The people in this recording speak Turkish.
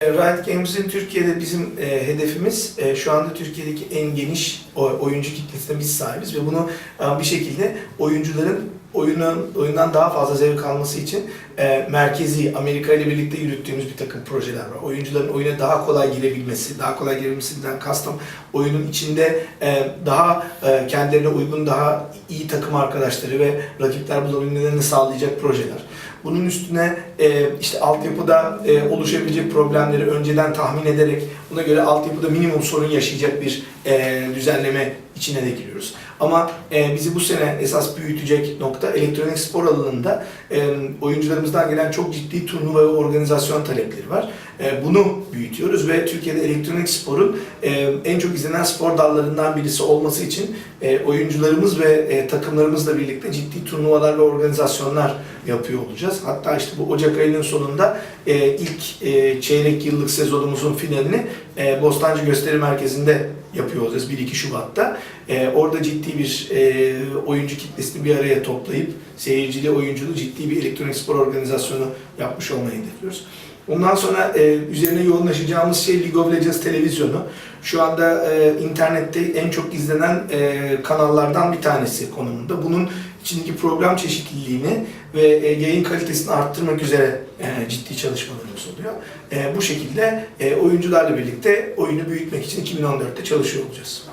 E, Riot Games'in Türkiye'de bizim e, hedefimiz e, şu anda Türkiye'deki en geniş oyuncu kitlesine biz sahibiz ve bunu e, bir şekilde oyuncuların oyunun oyundan daha fazla zevk alması için e, merkezi Amerika ile birlikte yürüttüğümüz bir takım projeler var. Oyuncuların oyuna daha kolay girebilmesi, daha kolay girebilmesinden kastım oyunun içinde e, daha e, kendilerine uygun daha iyi takım arkadaşları ve rakipler bulabilmelerini sağlayacak projeler. Bunun üstüne e, işte altyapıda e, oluşabilecek problemleri önceden tahmin ederek buna göre altyapıda minimum sorun yaşayacak bir e, düzenleme içine de giriyoruz. Ama e, bizi bu sene esas büyütecek nokta elektronik spor alanında e, oyuncularımızdan gelen çok ciddi turnuva ve organizasyon talepleri var. E, bunu büyütüyoruz ve Türkiye'de elektronik sporun e, en çok izlenen spor dallarından birisi olması için e, oyuncularımız ve e, takımlarımızla birlikte ciddi turnuvalar ve organizasyonlar yapıyor olacağız. Hatta işte bu Ocak ayının sonunda e, ilk e, çeyrek yıllık sezonumuzun finalini e, Bostancı Gösteri Merkezi'nde yapıyor olacağız 1-2 Şubat'ta. E, orada ciddi bir e, oyuncu kitlesini bir araya toplayıp seyircili, oyunculu ciddi bir elektronik spor organizasyonu yapmış olmayı hedefliyoruz. Ondan sonra e, üzerine yoğunlaşacağımız şey League of Legends televizyonu. Şu anda e, internette en çok izlenen e, kanallardan bir tanesi konumunda. Bunun içindeki program çeşitliliğini ve e, yayın kalitesini arttırmak üzere e, ciddi çalışmalarımız oluyor. E, bu şekilde e, oyuncularla birlikte oyunu büyütmek için 2014'te çalışıyor olacağız.